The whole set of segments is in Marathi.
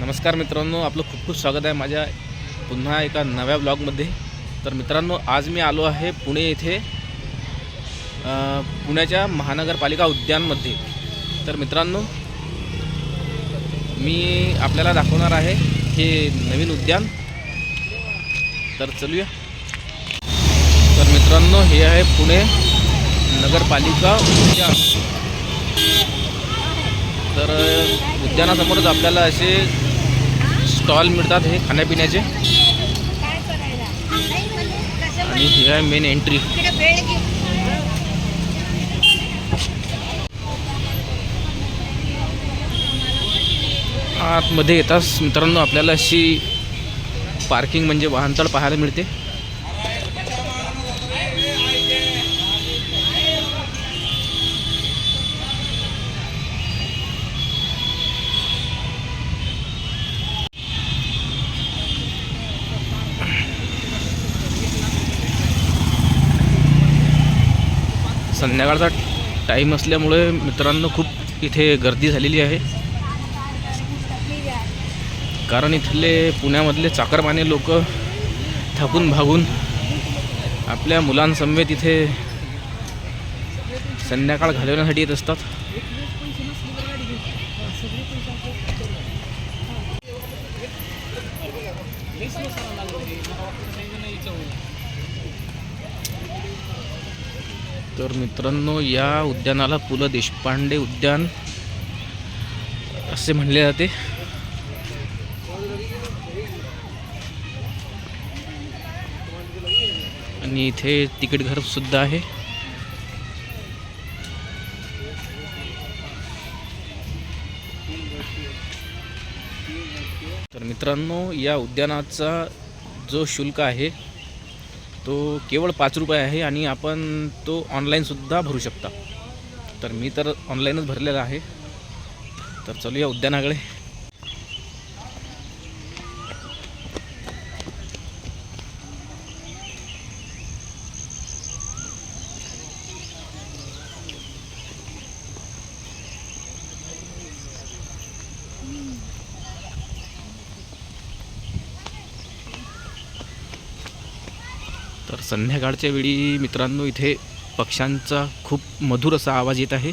नमस्कार मित्रांनो आपलं खूप खूप स्वागत आहे माझ्या पुन्हा एका नव्या ब्लॉगमध्ये. तर मित्रांनो आज मी आलो आहे पुणे येथे पुण्याच्या महानगरपालिका उद्यानमध्ये. तर मित्रांनो मी आपल्याला दाखवणार आहे हे नवीन उद्यान. तर चलूया. तर मित्रांनो हे आहे पुणे नगरपालिका उद्यान. तर उद्यानासमोरच आपल्याला असे स्टॉल मिळतात हे खाण्यापिण्याचे. आणि ही आहे मेन एंट्री आतमध्ये येताच मित्रांनो आपल्याला अशी पार्किंग म्हणजे वाहनतळ पाहायला मिळते. संध्याकाळचा टाईम असल्यामुळे मित्रांनो खूप इथे गर्दी झालेली आहे. कारण इथले पुण्यामधले चाकरमाने लोक थकून भागून आपल्या मुलांसमवेत इथे संध्याकाळ घालवण्यासाठी येत असतात. तर मित्रांनो या उद्यानाला पु ल देशपांडे उद्यान असे म्हणले जाते. आणि इथे तिकीट घर सुद्धा आहे. तर मित्रांनो या उद्यानाचा जो शुल्क आहे तो केवळ पाच रुपये आहे आणि आपण तो ऑनलाईनसुद्धा भरू शकता. तर मी तर ऑनलाईनच भरलेला आहे. तर चलूया उद्यानाकडे. संध्याकाळच्या वेळी मित्रांनो इथे पक्ष्यांचा खूप मधुर असा आवाज येत आहे.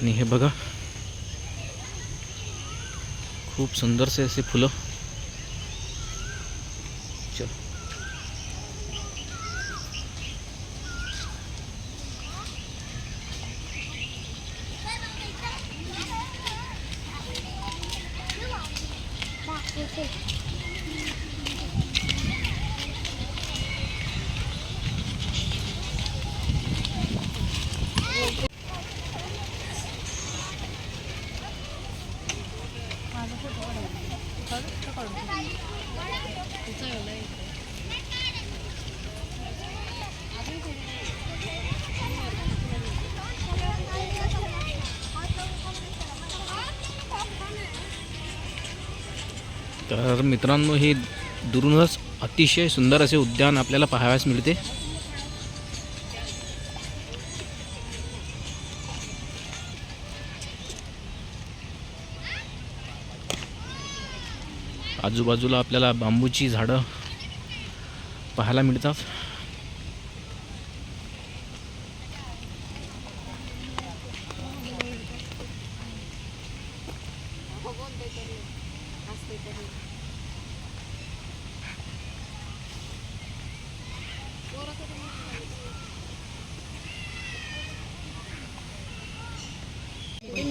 आणि हे बघा. खूप सुंदरसे असे फुलं तर मित्रांनो हे दुरूनच अतिशय सुंदर असे उद्यान आपल्याला पाहावयास मिळते. आजूबाजूला आपल्याला बांबूची झाडं पाहायला मिळतात.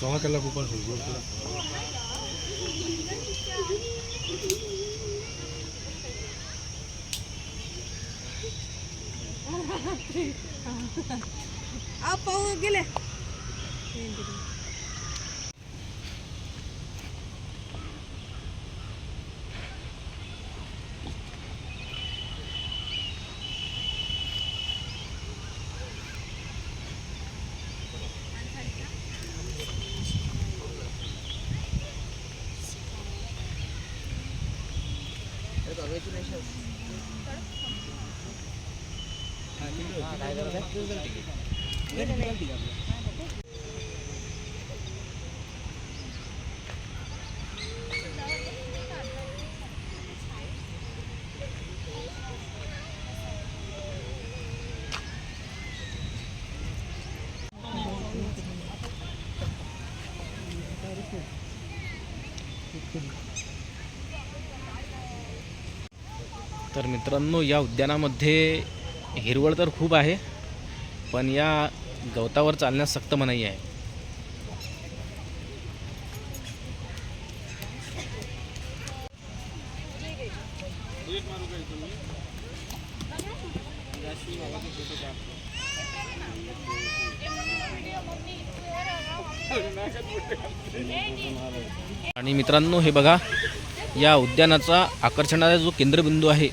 Soalnya kalau aku pas dulu, आ पाहू गेले तर मित्रांनो या उद्यानामध्ये हिरवळ तर खूप आहे. पण या गवतावर चालण्यास सक्त मनाई आहे. आणि मित्रांनो हे बघा या उद्यानाचा आकर्षणाचा जो केंद्रबिंदू आहे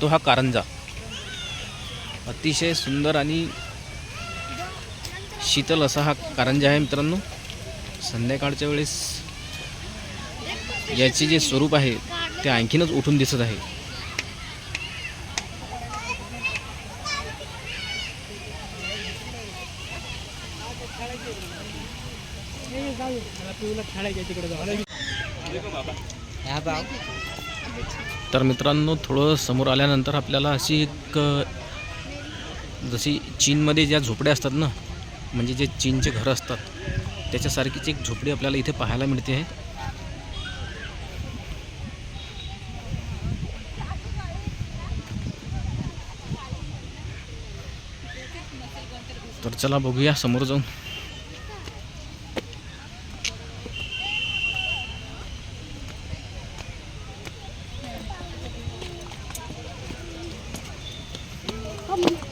तो हा कारंजा. अतिशय सुंदर आणि शीतल असा हा कारंजा आहे मित्रांनो संध्याकाळच्या वेळेस याचे जे स्वरूप आहे ते आणखीनच उठून दिसत आहे. तर मित्रांनो थोडं समोर आल्यानंतर आपल्याला अशी एक जशी चीनमध्ये ज्या झोपड्या असतात ना म्हणजे जे चीनचे घरं असतात त्याच्यासारखीच एक झोपडी आपल्याला इथे पाहायला मिळते. आहे तर चला बघूया समोर जाऊन. चप्पल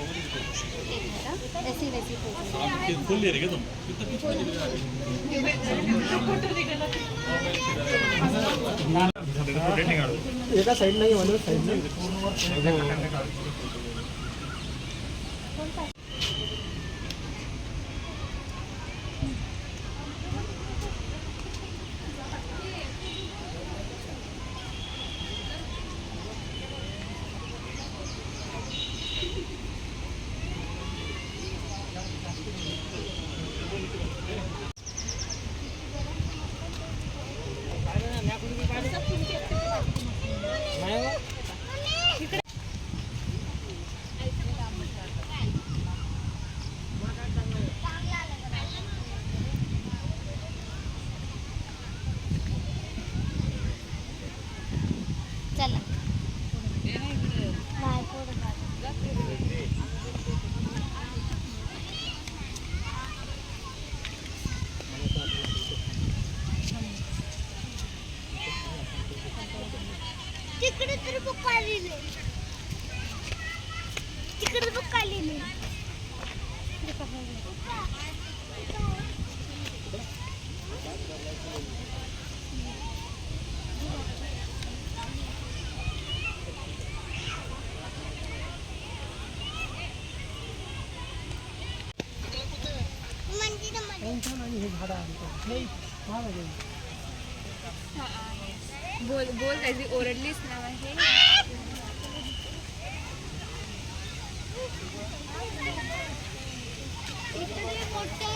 ऐसी वैसी एका साईड नाही म्हणून साईड तिकडे तर बुक आलेली तिकडे बुक आलेली बोल बोल त्याची ओरडलीच नाव आहे इकडे मोठे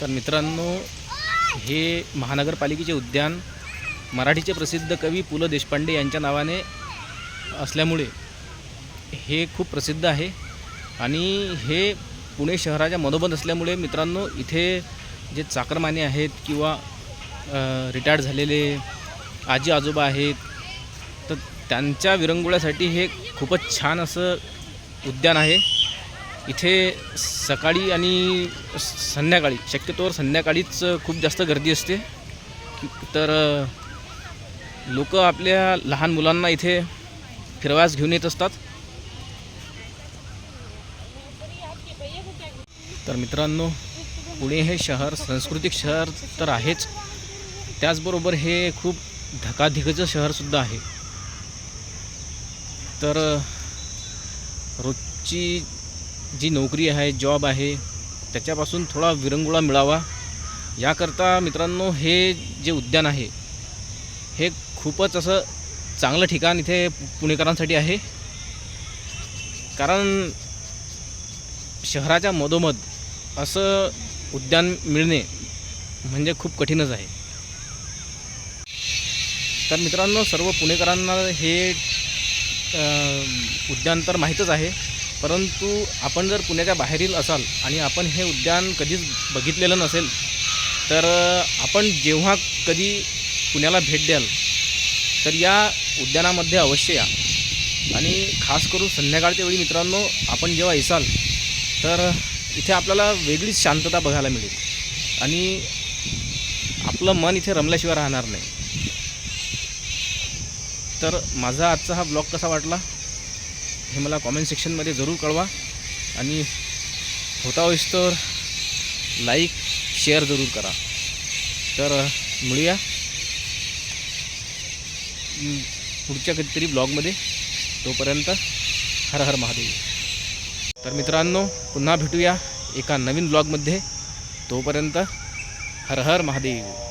तर मित्रांनो हे महानगरपालिकेचे उद्यान मराठीचे प्रसिद्ध कवी पु ल देशपांडे यांच्या नावाने असल्यामुळे हे खूप प्रसिद्ध आहे. आणि हे पुणे शहराच्या मधोमध असल्यामुळे मित्रांनो इथे जे चाकरमाने आहेत किंवा रिटायर्ड झालेले आजी आजोबा आहेत तर त्यांच्या विरंगुळ्यासाठी हे खूपच छान असं उद्यान आहे. इथे सकाळी आणि संध्याकाळी शक्यतोवर संध्याकाळीच खूप जास्त गर्दी असते. तर लोक आपल्या लहान मुलांना इथे फिरवास घेऊन येत असतात. तर मित्रांनो पुणे हे शहर सांस्कृतिक शहर तर आहेच. त्याचबरोबर हे खूप धकाधिकचं शहरसुद्धा आहे. तर रोजची जी नोकरी आहे जॉब आहे त्याच्यापासून थोडा विरंगुळा मिळावा. याकरता मित्रांनो हे जे उद्यान आहे हे खूपच असं चांगलं ठिकाण इथे पुणेकरांसाठी आहे. कारण शहराच्या मधोमध असं उद्यान मिळणे म्हणजे खूप कठीणच आहे. तर मित्रांनो सर्व पुणेकरांना हे उद्यान तर माहीतच आहे. परंतु आपण जर पुण्याच्या बाहेरील असाल आणि आपण हे उद्यान कधीच बघितलेलं नसेल तर आपण जेव्हा कधी पुण्याला भेट द्याल तर या उद्यानामध्ये अवश्य या. आणि खास करून संध्याकाळच्या वेळी मित्रांनो आपण जेव्हा येसाल तर इथे आपल्याला वेगळीच शांतता बघायला मिळेल. आणि आपलं मन इथे रमल्याशिवाय राहणार नाही. तर माझा आजचा हा ब्लॉग कसा वाटला? हे मला कॉमेंट सेक्शनमध्ये जरूर कळवा. आणि होता होईस तर लाईक शेअर जरूर करा. तर मिळूया. पुढच्या कधीतरी ब्लॉगमध्ये तोपर्यंत हर हर महादेव. तर मित्रांनो पुन्हा भेटूया एका नवीन ब्लॉगमध्ये तोपर्यंत हर हर महादेव.